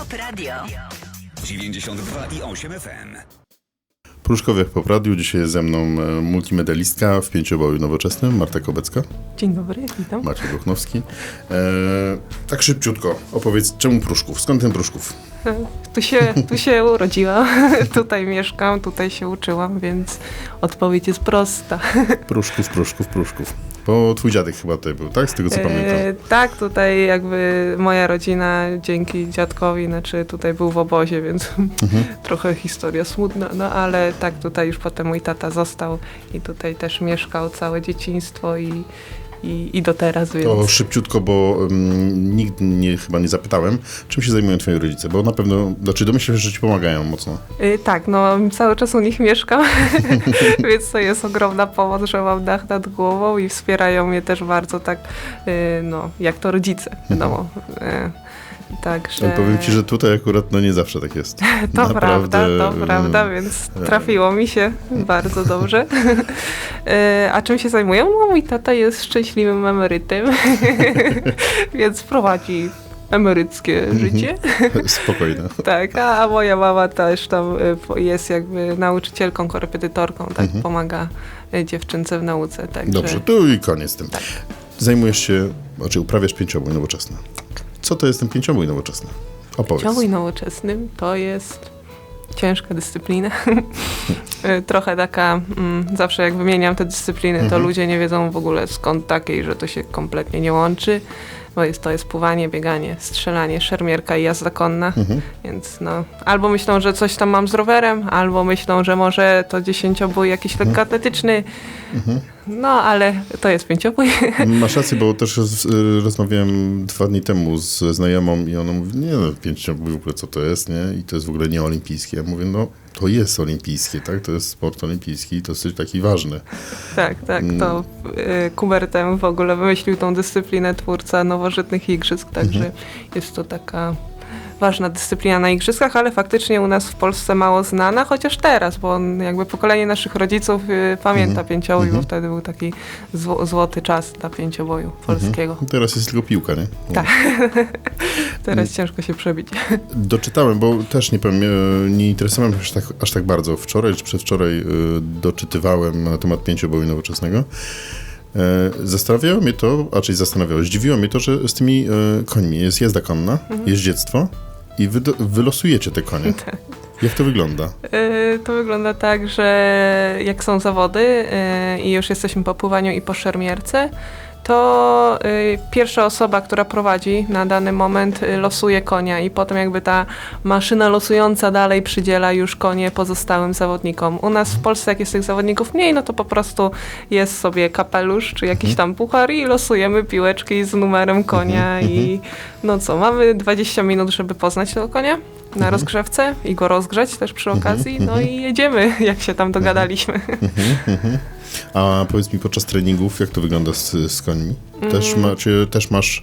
Pop Radio. 92 i 8 FM. Pruszkowiak po radiu. Dzisiaj jest ze mną e, multimedalistka w pięcioboju nowoczesnym, Marta Kobecka, Dzień dobry, witam. Maciej Buchnowski. E, tak szybciutko, opowiedz, czemu Pruszków? Skąd ten Pruszków? Tu się, tu się urodziłam, tutaj mieszkam, tutaj się uczyłam, więc odpowiedź jest prosta. Pruszków, Pruszków, Pruszków. Bo twój dziadek chyba tutaj był, tak? Z tego co pamiętam. E, tak, tutaj jakby moja rodzina dzięki dziadkowi, znaczy tutaj był w obozie, więc Mhm. trochę historia smutna, no ale tak tutaj już potem mój tata został i tutaj też mieszkał całe dzieciństwo i, i, i do teraz, więc... To szybciutko, bo um, nigdy nie, chyba nie zapytałem, czym się zajmują twoi rodzice, bo na pewno, znaczy domyślam się, że ci pomagają mocno. Y, Tak, no cały czas u nich mieszkam, więc to jest ogromna pomoc, że mam dach nad głową i wspierają mnie też bardzo tak, y, no, jak to rodzice, wiadomo. Y, Także... Ale powiem ci, że tutaj akurat no nie zawsze tak jest. To Naprawdę, prawda, to y, prawda, więc y, trafiło mi się bardzo dobrze. Y, A czym się zajmują? No, mój tata jest szczęśliwym emerytem, więc prowadzi emeryckie Mhm. życie. Spokojne. Tak, a, a moja mama też tam y, jest jakby nauczycielką, korepetytorką, tak Mhm. pomaga y, dziewczynce w nauce. Także, Dobrze, tu i koniec z tym. Tak. Zajmujesz się, znaczy uprawiasz pięciobój nowoczesny. Co to jest ten pięciobój nowoczesny? Opowiedz. Ciągłej nowoczesnym to jest ciężka dyscyplina. Trochę taka, mm, zawsze jak wymieniam te dyscypliny, to Mhm. ludzie nie wiedzą w ogóle skąd takiej, że to się kompletnie nie łączy. Bo jest, to jest pływanie, bieganie, strzelanie, szermierka i jazda konna. Mhm. Więc no, albo myślą, że coś tam mam z rowerem, albo myślą, że może to dziesięciobój jakiś lekkoatletyczny. Mhm. No, ale to jest pięciobój. Masz rację, bo też roz, rozmawiałem dwa dni temu z znajomą i ona mówi, nie no, pięciobój w ogóle co to jest, nie? I to jest w ogóle nie olimpijskie. Ja mówię, no to jest olimpijskie, tak? To jest sport olimpijski i to jest taki ważny. tak, tak, to y, Kubertem w ogóle wymyślił tą dyscyplinę twórca nowożytnych igrzysk, także jest to taka ważna dyscyplina na igrzyskach, ale faktycznie u nas w Polsce mało znana, chociaż teraz, bo on, jakby pokolenie naszych rodziców y, pamięta pięciobój, bo wtedy był taki zło, złoty czas dla pięcioboju polskiego. Teraz jest tylko piłka, nie? Tak. Teraz ciężko się przebić. Doczytałem, bo też nie nie interesowałem się aż tak, aż tak bardzo. Wczoraj czy przedwczoraj e, doczytywałem na temat pięcioboju nowoczesnego. E, Zastanawiało mnie to, a czyli zastanawiało, zdziwiło mnie to, że z tymi e, końmi jest jazda konna, jeździectwo i wy wylosujecie te konie. Jak to wygląda? Y, To wygląda tak, że jak są zawody y, i już jesteśmy po pływaniu i po szermierce, to y, pierwsza osoba, która prowadzi na dany moment y, losuje konia i potem jakby ta maszyna losująca dalej przydziela już konie pozostałym zawodnikom. U nas w Polsce jak jest tych zawodników mniej, no to po prostu jest sobie kapelusz czy jakiś tam puchar i losujemy piłeczki z numerem konia i no co, mamy 20 minut, żeby poznać tego konia na rozgrzewce i go rozgrzać też przy okazji, no i jedziemy, jak się tam dogadaliśmy. A powiedz mi podczas treningów, jak to wygląda z, z końmi? Też, Mm. też masz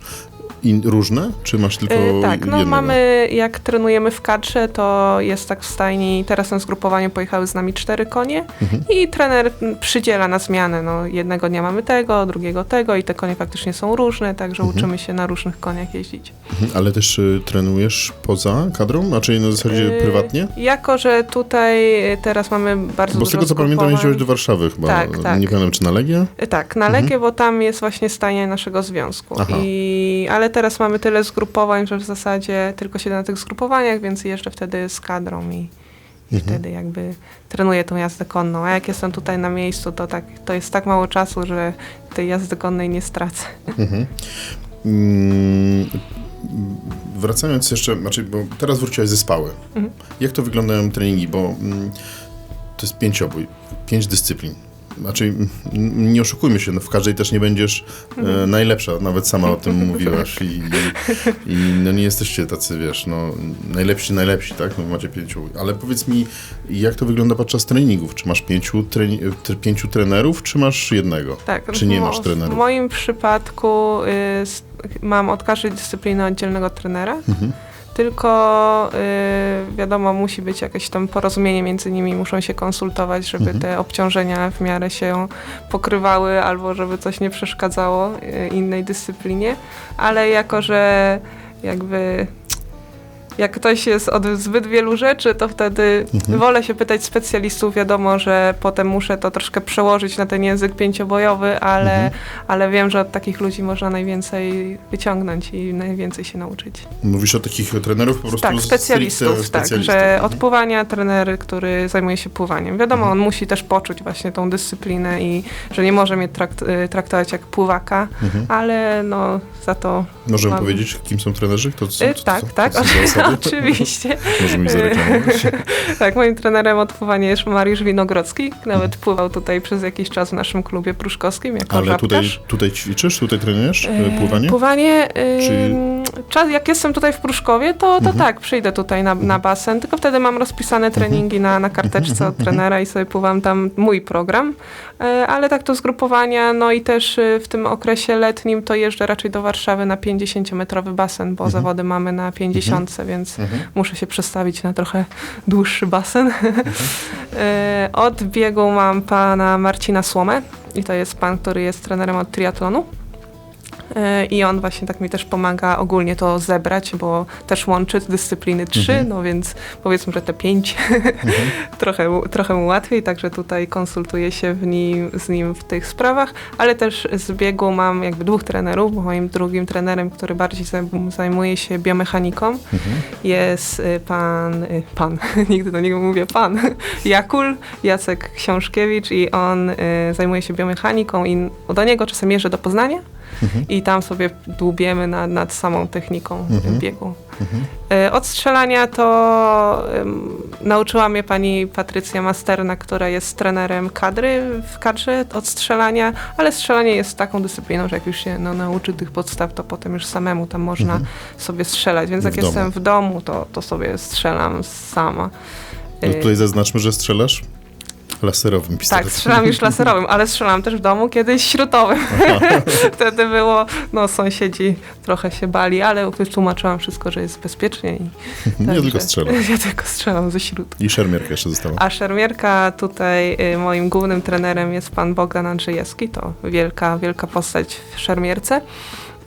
in, różne, czy masz tylko E, tak, no jednego? mamy, jak trenujemy w kadrze, to jest tak w stajni, teraz na zgrupowaniu pojechały z nami cztery konie Mhm. i trener przydziela na zmianę, no jednego dnia mamy tego, drugiego tego i te konie faktycznie są różne, także Mhm. uczymy się na różnych koniach jeździć. Mhm, Ale też y, trenujesz poza kadrą, a czyli na zasadzie E, prywatnie? Jako, że tutaj e, teraz mamy bardzo Bo z tego co pamiętam, jeździłeś do Warszawy chyba. Tak, tak. Nie pamiętam, czy na Legię? E, Tak, na Legię, bo tam jest właśnie stajnia naszego związku. Mhm. Aha. I, ale teraz mamy tyle zgrupowań, że w zasadzie tylko siedzę na tych zgrupowaniach, więc jeżdżę wtedy z kadrą i, i Mhm. wtedy jakby trenuję tą jazdę konną. A jak jestem tutaj na miejscu, to, tak, to jest tak mało czasu, że tej jazdy konnej nie stracę. Mm, wracając jeszcze, znaczy, bo teraz wróciłaś ze spały. Mhm. Jak to wyglądają treningi? Bo mm, to jest pięciobój, pięć dyscyplin. Znaczy, nie oszukujmy się, no w każdej też nie będziesz Mhm. e, najlepsza, nawet sama o tym mówiłaś i, i, i no nie jesteście tacy, wiesz, no najlepsi, najlepsi, tak? No macie pięciu, ale powiedz mi, jak to wygląda podczas treningów? Czy masz pięciu, treni- tre- pięciu trenerów, czy masz jednego? Tak, Czy nie masz trenerów? W moim przypadku y, mam od każdej dyscypliny oddzielnego trenera. Mhm. Tylko y, wiadomo, musi być jakieś tam porozumienie między nimi, muszą się konsultować, żeby Mhm. te obciążenia w miarę się pokrywały albo żeby coś nie przeszkadzało y, innej dyscyplinie. Ale jako, że jakby jak ktoś jest od zbyt wielu rzeczy, to wtedy Mhm. wolę się pytać specjalistów. Wiadomo, że potem muszę to troszkę przełożyć na ten język pięciobojowy, ale, Mhm. ale wiem, że od takich ludzi można najwięcej wyciągnąć i najwięcej się nauczyć. Mówisz o takich trenerów po prostu Tak, specjalistów, tak, że Mhm. od pływania trener, który zajmuje się pływaniem. Wiadomo, Mhm. on musi też poczuć właśnie tą dyscyplinę i że nie może mnie trakt, y, traktować jak pływaka, Mhm. ale no za to... Możemy mam- powiedzieć, kim są trenerzy? To, co, Y, co, tak, co, tak, co są za osoby? oczywiście. Ich zareklamować. tak, moim trenerem od pływania jest Mariusz Winogrodzki. Nawet pływał tutaj przez jakiś czas w naszym klubie pruszkowskim jako Ale tutaj, żabkarz. tutaj ćwiczysz, tutaj trenujesz E, pływanie? Pływanie. Czy- Czy... Czas, jak jestem tutaj w Pruszkowie, to, to Mhm. tak, przyjdę tutaj na, na basen, tylko wtedy mam rozpisane treningi na, na karteczce Mhm, od trenera i sobie pływam tam mój program. E, Ale tak to zgrupowania, no i też y, w tym okresie letnim to jeżdżę raczej do Warszawy na 50-metrowy basen, bo Mhm. zawody mamy na 50, więc Mhm. muszę się przestawić na trochę dłuższy basen. Mhm. E, Od biegu mam pana Marcina Słomę i to jest pan, który jest trenerem od triatlonu. E, I on właśnie tak mi też pomaga ogólnie to zebrać, bo też łączy dyscypliny trzy, Mhm. no więc powiedzmy, że te pięć. Trochę, mu- trochę mu łatwiej, także tutaj konsultuję się w nim, z nim w tych sprawach, ale też z biegu mam jakby dwóch trenerów, bo moim drugim trenerem, który bardziej zaj- zajmuje się biomechaniką, Mhm. jest y, pan, y, pan, nigdy do niego mówię pan, Jakul, Jacek Książkiewicz i on y, zajmuje się biomechaniką i do niego czasem jeżdżę do Poznania Mhm. i tam sobie dłubiemy nad, nad samą techniką Mhm. biegu. Mhm. Y, Od strzelania to ym, nauczyła mnie pani Patrycja Masterna, która jest trenerem kadry w kadrze od strzelania, ale strzelanie jest taką dyscypliną, że jak już się no, nauczy tych podstaw, to potem już samemu tam można Mhm. sobie strzelać. Więc W jak domu. jestem w domu, to, to sobie strzelam sama. No tutaj zaznaczmy, że strzelasz laserowym pistoletem. tak, strzelam już laserowym, ale strzelam też w domu kiedyś śrutowym. Wtedy było, no sąsiedzi trochę się bali, ale wytłumaczyłam wszystko, że jest bezpiecznie. I Nie także- tylko strzelasz. Ja tylko strzelam ze śrutu. I szermierka jeszcze została. A szermierka tutaj y, moim głównym trenerem jest pan Bogdan Andrzejewski, to wielka, wielka postać w szermierce.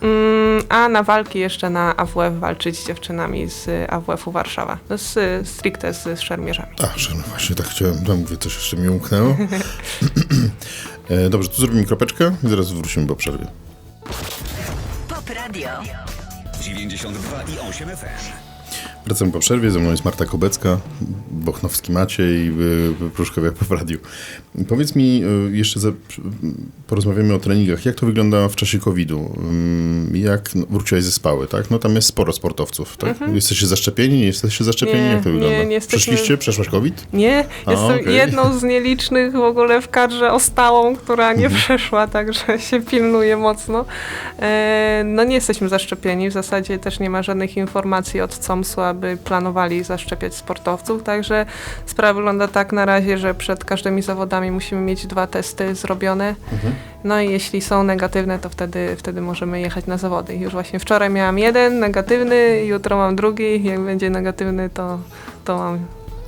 Mm, A na walki jeszcze na AWF walczyć z dziewczynami z AWF-u Warszawa. No z, stricte z, z szermierzami. A, no właśnie tak chciałem, tam mówię, coś jeszcze mi umknęło. E, Dobrze, tu zrobimy kropeczkę i zaraz wrócimy po przerwie. Pop Radio. 92 i 8 FM. Wracamy po przerwie, ze mną jest Marta Kobecka, Bochnowski Maciej, y, Pruszkowiak po radiu. Powiedz mi, y, jeszcze za, porozmawiamy o treningach. Jak to wygląda w czasie COVID-u? Ym, Jak no, wróciłaś ze spały, tak? No tam jest sporo sportowców, tak? Jesteście zaszczepieni, nie jesteście zaszczepieni? Mhm. Nie, Jak to nie, wygląda? nie jesteśmy- Przeszliście? Przeszłaś COVID? Nie, A, jestem okej. jedną z nielicznych w ogóle w kadrze ostałą, która nie przeszła, także się pilnuje mocno. E, no nie jesteśmy zaszczepieni, w zasadzie też nie ma żadnych informacji od COMS-u, aby planowali zaszczepiać sportowców, także sprawa wygląda tak na razie, że przed każdymi zawodami musimy mieć dwa testy zrobione. No i jeśli są negatywne, to wtedy, wtedy możemy jechać na zawody. Już właśnie wczoraj miałam jeden negatywny, jutro mam drugi, jak będzie negatywny, to, to mam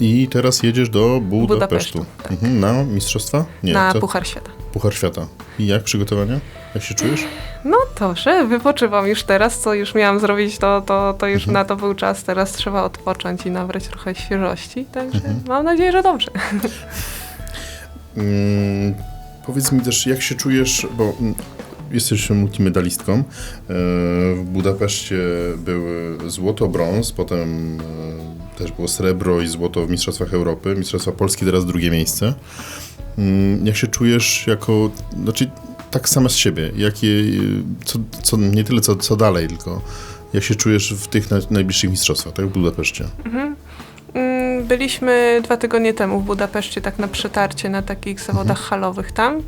I teraz jedziesz do Budapesztu. Budapesztu, tak. Mhm, na mistrzostwa? Nie, na? Puchar Świata. Puchar Świata. I jak przygotowania? Jak się czujesz? No dobrze, wypoczywam już teraz, co już miałam zrobić, to, to, to już Mhm. na to był czas, teraz trzeba odpocząć i nabrać trochę świeżości, także Mhm. mam nadzieję, że dobrze. Mm, powiedz mi też, jak się czujesz, bo mm, jesteś multimedalistką. E, W Budapeszcie były złoto, brąz, potem e, też było srebro i złoto w Mistrzostwach Europy. Mistrzostwa Polski teraz drugie miejsce. Mm, Jak się czujesz jako, znaczy tak sama z siebie, jakie, co, co, nie tyle co, co dalej, tylko jak się czujesz w tych naj, najbliższych mistrzostwach, tak, w Budapeszcie? Mm, Byliśmy dwa tygodnie temu w Budapeszcie, tak na przetarcie, na takich zawodach Mhm. halowych tam,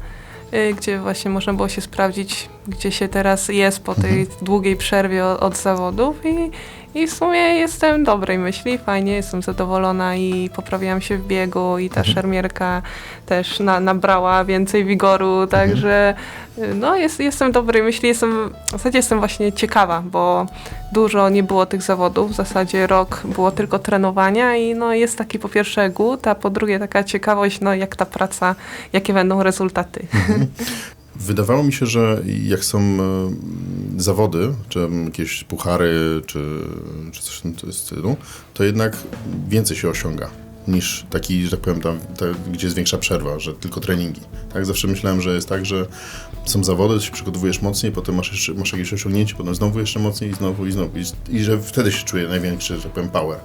y, gdzie właśnie można było się sprawdzić, gdzie się teraz jest po tej Mhm. długiej przerwie od, od zawodów i, i w sumie jestem dobrej myśli, fajnie, jestem zadowolona i poprawiłam się w biegu i ta Mhm. szermierka też na, nabrała więcej wigoru, także y, no jest, jestem dobrej myśli, jestem, w zasadzie jestem właśnie ciekawa, bo dużo nie było tych zawodów, w zasadzie rok było tylko trenowania i no jest taki po pierwsze głód, a po drugie taka ciekawość, no jak ta praca, jakie będą rezultaty. Wydawało mi się, że jak są e, zawody, czy jakieś puchary, czy, czy coś w tym stylu, to jednak więcej się osiąga niż taki, że tak powiem, tam, ta, gdzie jest większa przerwa, że tylko treningi. Tak, zawsze myślałem, że jest tak, że są zawody, się przygotowujesz mocniej, potem masz, jeszcze, masz jakieś osiągnięcie, potem znowu jeszcze mocniej i znowu i znowu. I, i że wtedy się czuje największy, że tak powiem, power.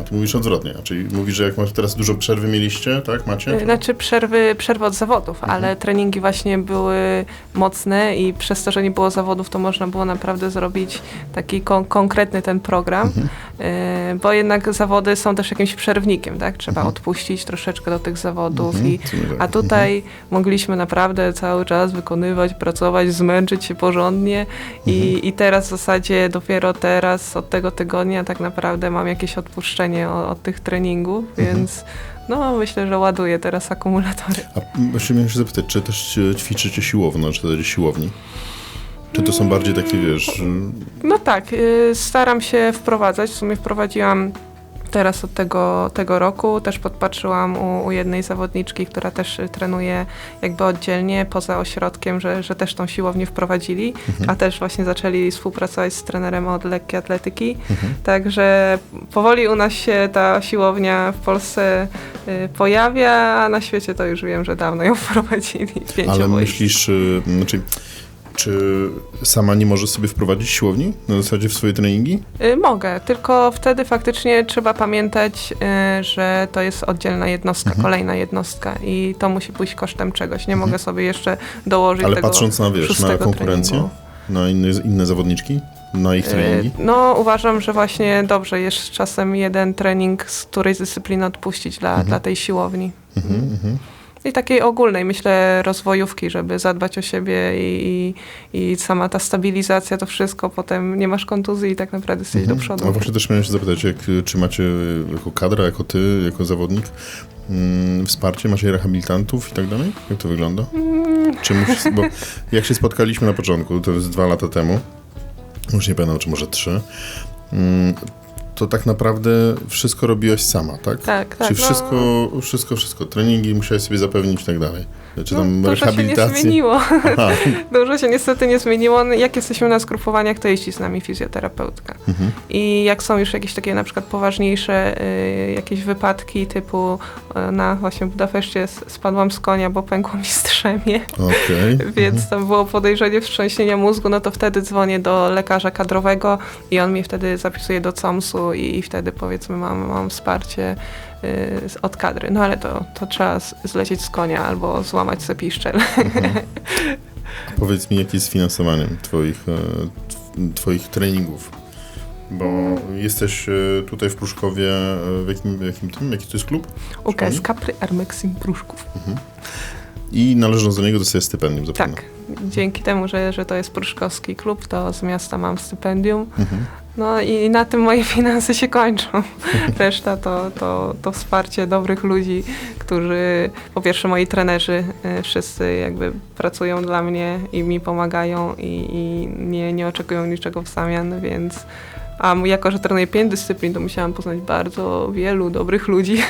A ty mówisz odwrotnie, czyli mówisz, że jak masz teraz dużo przerwy mieliście, tak, macie? Y, Znaczy przerwy, przerwy od zawodów, ale treningi właśnie były mocne i przez to, że nie było zawodów, to można było naprawdę zrobić taki kon- konkretny ten program, Y, bo jednak zawody są też jakimś przerwnikiem, tak? Trzeba odpuścić troszeczkę do tych zawodów Mhm, i tak. a tutaj mogliśmy naprawdę cały czas wykonywać, pracować, zmęczyć się porządnie i, i teraz w zasadzie dopiero teraz od tego tygodnia tak naprawdę mam jakieś odpuszczenie od, od tych treningów, więc no myślę, że ładuję teraz akumulatory. A właśnie miałem się zapytać, czy też ćwiczycie siłowno, czy też siłowni? Czy to są bardziej takie, wiesz, No tak, y, staram się wprowadzać. W sumie wprowadziłam teraz od tego, tego roku. Też podpatrzyłam u, u jednej zawodniczki, która też y, trenuje jakby oddzielnie, poza ośrodkiem, że, że też tą siłownię wprowadzili, a też właśnie zaczęli współpracować z trenerem od lekkiej atletyki. Także powoli u nas się ta siłownia w Polsce y, pojawia, a na świecie to już wiem, że dawno ją wprowadzili. ale myślisz, y, znaczy, czy sama nie możesz sobie wprowadzić siłowni na zasadzie w swoje treningi? Y, Mogę, tylko wtedy faktycznie trzeba pamiętać, y, że to jest oddzielna jednostka, Mhm. kolejna jednostka i to musi pójść kosztem czegoś. Nie mogę sobie jeszcze dołożyć Ale tego patrząc na, wiesz, na konkurencję, treningu. na inne, inne zawodniczki, na ich treningi? Y, No, uważam, że właśnie dobrze jest czasem jeden trening z którejś dyscypliny odpuścić dla, dla tej siłowni. Mhm, mhm. I takiej ogólnej, myślę, rozwojówki, żeby zadbać o siebie i, i, i sama ta stabilizacja, to wszystko, potem nie masz kontuzji i tak naprawdę jesteś do przodu. A właśnie też miałem się zapytać, jak, czy macie y, jako kadra, jako ty, jako zawodnik, mm, wsparcie, macie rehabilitantów i tak dalej? Jak to wygląda? Czy musisz, bo jak się spotkaliśmy na początku, to jest dwa lata temu, już nie pamiętam, czy może trzy, mm, to tak naprawdę wszystko robiłaś sama, tak? Tak, tak, Czy no. wszystko, wszystko, wszystko, treningi musiałeś sobie zapewnić i tak dalej? Czy tam No, dużo się nie zmieniło. Aha, Dużo się niestety nie zmieniło. No, Jak jesteśmy na skrupowaniach, to jeździ z nami fizjoterapeutka. Mhm. I jak są już jakieś takie na przykład poważniejsze y, jakieś wypadki typu y, na właśnie Budapeszcie spadłam z konia, bo pękło mi strzemie, okej. więc tam było podejrzenie wstrząśnienia mózgu, no to wtedy dzwonię do lekarza kadrowego i on mnie wtedy zapisuje do COMS-u i, i wtedy powiedzmy mam, mam wsparcie y, z- od kadry. No ale to, to trzeba z- zlecieć z konia albo złamać sobie piszczel. Powiedz mi, jakie jest finansowaniem twoich, e, tw- twoich treningów? Bo jesteś e, tutaj w Pruszkowie, e, w jakim, w jakim tym, jaki to jest klub? UKS Kapry Armexim Pruszków. I należąc do niego dostaje stypendium zapewne. Tak. Dzięki temu, że, że to jest pruszkowski klub, to z miasta mam stypendium. Mhm. No i na tym moje finanse się kończą. Reszta to, to, to wsparcie dobrych ludzi, którzy, po pierwsze moi trenerzy, y, wszyscy jakby pracują dla mnie i mi pomagają i, i nie, nie oczekują niczego w zamian, więc a jako, że trenuję pięć dyscyplin, to musiałam poznać bardzo wielu dobrych ludzi,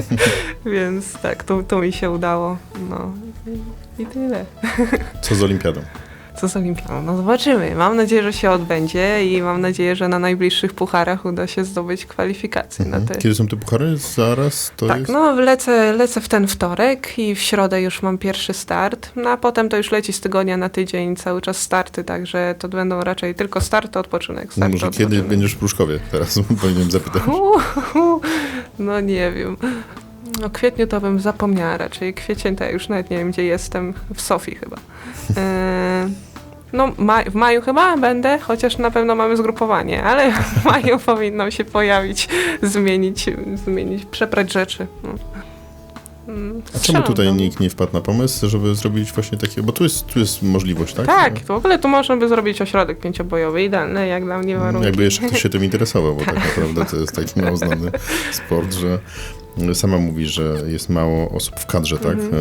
więc tak, to, to mi się udało. No i tyle. Co z olimpiadą? Co z Olimpiadą? No zobaczymy. Mam nadzieję, że się odbędzie i mam nadzieję, że na najbliższych pucharach uda się zdobyć kwalifikacje na te. Kiedy są te puchary? Zaraz to Tak, jest? no lecę, lecę w ten wtorek i w środę już mam pierwszy start, no a potem to już leci z tygodnia na tydzień cały czas starty, także to będą raczej tylko starty, odpoczynek, No starty, może kiedy odpoczynek. będziesz w Pruszkowie? Teraz powinienem zapytać. No nie wiem. O kwietniu to bym zapomniała raczej. Kwiecień to ja już nawet nie wiem, gdzie jestem. W Sofii chyba. E, No maj, w maju chyba będę, chociaż na pewno mamy zgrupowanie, ale w maju powinnam się pojawić, zmienić, zmienić przeprać rzeczy. No. Mm, A czemu tutaj tam. nikt nie wpadł na pomysł, żeby zrobić właśnie takie, bo tu jest, tu jest możliwość, tak? Tak, w ogóle tu można by zrobić ośrodek pięciobojowy, idealny jak dla mnie warunki. Jakby jeszcze ktoś się tym interesował, bo tak naprawdę to jest taki mało znany sport, że sama mówisz, że jest mało osób w kadrze, tak? Mhm.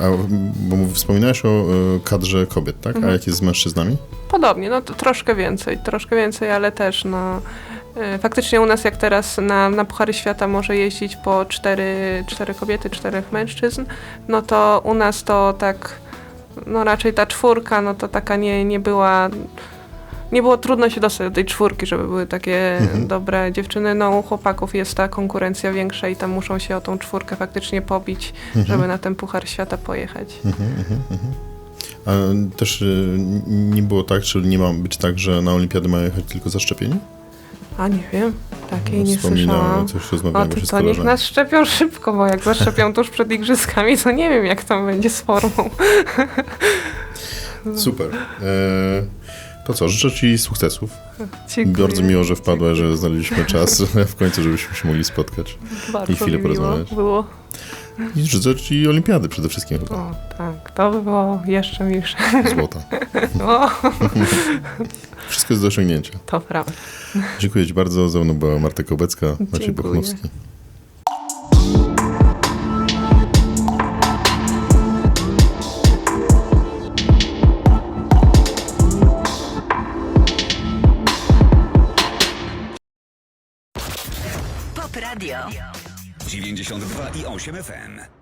E, A, bo wspominałeś o e, kadrze kobiet, tak? A Mhm. jak jest z mężczyznami? Podobnie, no to troszkę więcej, troszkę więcej, ale też no y, faktycznie u nas jak teraz na, na Puchary Świata może jeździć po cztery, cztery kobiety, czterech mężczyzn, no to u nas to tak no raczej ta czwórka, no to taka nie, nie była... Nie było trudno się dostać do tej czwórki, żeby były takie Mhm. dobre dziewczyny. No u chłopaków jest ta konkurencja większa i tam muszą się o tą czwórkę faktycznie pobić, Mhm. żeby na ten Puchar Świata pojechać. A też y, nie było tak, czy nie ma być tak, że na olimpiady mają jechać tylko zaszczepieni? A nie wiem, takiej nie Wspominałem słyszałam. coś O, rozmawiałem to, niech nas szczepią szybko, bo jak zaszczepią tuż przed igrzyskami, to nie wiem, jak tam będzie z formą. Super. E, to co, życzę Ci sukcesów. Dziękuję. Bardzo miło, że wpadła, że znaleźliśmy czas w końcu, żebyśmy się mogli spotkać. Bardzo i chwilę mi porozmawiać. było. I życzę Ci olimpiady przede wszystkim chyba. O, tak, to by było jeszcze milsze. Złota. O, Wszystko jest do osiągnięcia. to prawda. Dziękuję Ci bardzo. Ze mną była Marta Kobecka, Maciej Dziękuję. 8 FM.